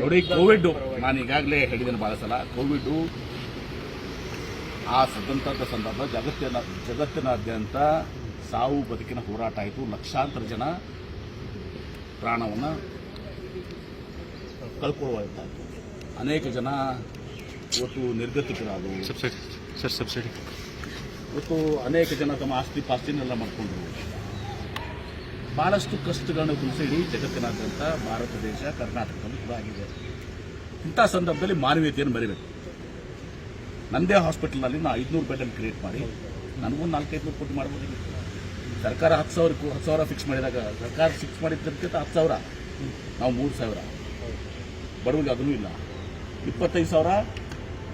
ನೋಡಿ ಕೋವಿಡ್ ನಾನು ಈಗಾಗಲೇ ಹೇಳಿದ್ದೇನೆ ಬಹಳ ಸಲ ಕೋವಿಡ್ ಆ ಸದಂತದ ಸಂದರ್ಭ ಜಗತ್ತಿನ ಜಗತ್ತಿನಾದ್ಯಂತ ಸಾವು ಬದುಕಿನ ಹೋರಾಟ ಆಯಿತು. ಲಕ್ಷಾಂತರ ಜನ ಪ್ರಾಣವನ್ನು ಕಳ್ಕೊಳ್ಳುವಂತಾಯಿತು. ಅನೇಕ ಜನ ಇವತ್ತು ನಿರ್ಗತಿಕರಾದರು ಸಬ್ಸಿಡಿ. Sir subsidy. ಇವತ್ತು ಅನೇಕ ಜನ ತಮ್ಮ ಆಸ್ತಿ ಪಾಸ್ತಿನೆಲ್ಲ ಮಾಡಿಕೊಂಡ್ರು. ಬಹಳಷ್ಟು ಕಷ್ಟಗಳನ್ನು ಕುರಿತು ಇಡೀ ಜಗತ್ತಿನಾದ್ಯಂತ ಭಾರತ ದೇಶ ಕರ್ನಾಟಕದಲ್ಲಿ ಕೂಡ ಆಗಿದೆ ಇಂಥ ಸಂದರ್ಭದಲ್ಲಿ ಮಾನವೀಯತೆಯನ್ನು ಮರಿಬೇಕು ನಂದೇ ಹಾಸ್ಪಿಟಲ್ನಲ್ಲಿ ನಾ ಐದುನೂರು ಬೆಡ್ಡನ್ನು ಕ್ರಿಯೇಟ್ ಮಾಡಿ. ನನಗೂ ನಾಲ್ಕೈದು ನೂರು ಕೋಟಿ ಮಾಡ್ಬೋದಾಗಿತ್ತು ಸರ್ಕಾರ ಹತ್ತು ಸಾವಿರ ಹತ್ತು ಸಾವಿರ ಫಿಕ್ಸ್ ಮಾಡಿದಾಗ, ಸರ್ಕಾರ ಫಿಕ್ಸ್ ಮಾಡಿದ್ದಕ್ಕಿಂತ ಹತ್ತು ಸಾವಿರ. ನಾವು ಮೂರು ಸಾವಿರ. ಬಡವರಿಗೆ ಅದೂ ಇಲ್ಲ. ಇಪ್ಪತ್ತೈದು ಸಾವಿರ,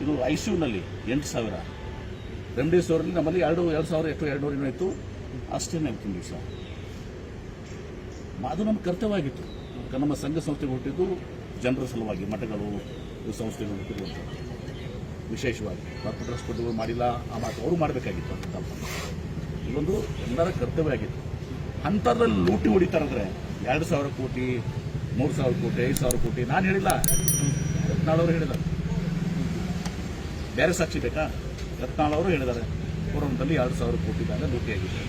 ಇದು ಐ ಸಿ ಯುನಲ್ಲಿ ಎಂಟು ಸಾವಿರ. ರೆಮ್ಡಿಸಿವಿರಲ್ಲಿ ನಮ್ಮಲ್ಲಿ ಎರಡು ಎರಡು ಸಾವಿರ ಎಷ್ಟು ಎರಡು ನೂರು ಇತ್ತು ಅಷ್ಟೇ ತಿಂಡಿ ದಿವಸ ಅದು ನಮ್ಮ ಕರ್ತವ್ಯ ಆಗಿತ್ತು ಕ- ನಮ್ಮ ಸಂಘ ಸಂಸ್ಥೆ ಹುಟ್ಟಿದ್ದು ಜನರ ಸಲುವಾಗಿ, ಮಠಗಳು, ಸಂಸ್ಥೆಗಳು ಹುಟ್ಟಿರುವಂಥದ್ದು. ವಿಶೇಷವಾಗಿ ಡಾಕ್ಟರ್ ಕೊಟ್ಟು ಮಾಡಿಲ್ಲ, ಆ ಮಾತು ಅವರು ಮಾಡಬೇಕಾಗಿತ್ತು ಅಂತ ಇದೊಂದು ಎಲ್ಲರ ಕರ್ತವ್ಯ ಆಗಿತ್ತು. ಅಂಥದ್ರಲ್ಲಿ ಲೂಟಿ ಹೊಡಿತಾರಂದ್ರೆ ಎರಡು ಸಾವಿರ ಕೋಟಿ, ಮೂರು ಸಾವಿರ ಕೋಟಿ, ಐದು ಸಾವಿರ ಕೋಟಿ, ನಾನು ಹೇಳಿಲ್ಲ. ರತ್ನಾಳವರು ಹೇಳಿದ್ದಾರೆ. ಬೇರೆ ಸಾಕ್ಷಿ ಬೇಕಾ? ರತ್ನಾಳವರು ಹೇಳಿದ್ದಾರೆ. ಕೊರೋನಾದಲ್ಲಿ ಎರಡು ಸಾವಿರ ಕೋಟಿ ಮೇಲೆ ಲೂಟಿ ಆಗಿದೆ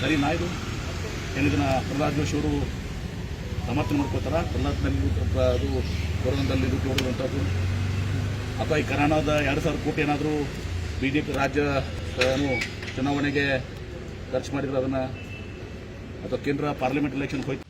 ಸರಿ, ನಾಯ್ದು? ಹೇಳಿದನ ಪ್ರಹ್ಲಾದ್ ಜೋಶಿ ಅವರು ಸಮರ್ಥನೆ ಮಾಡ್ಕೋತಾರ ಪ್ರಹ್ಲಾದ್ನಲ್ಲಿ ಅದು ಕೊರೋನಾದಲ್ಲಿ ಲೂಟಿ ಹೊಡೆದಂಥದ್ದು ಅಥವಾ ಈ ಕರೋನಾದ ಎರಡು ಸಾವಿರ ಕೋಟಿ ಏನಾದರೂ ಬಿ ಜೆ ಪಿ ರಾಜ್ಯ ಚುನಾವಣೆಗೆ ಖರ್ಚು ಮಾಡಿದ್ರೆ ಅದನ್ನು ಅಥವಾ ಕೇಂದ್ರ ಪಾರ್ಲಿಮೆಂಟ್ ಎಲೆಕ್ಷನ್ ಹೋಯ್ತು.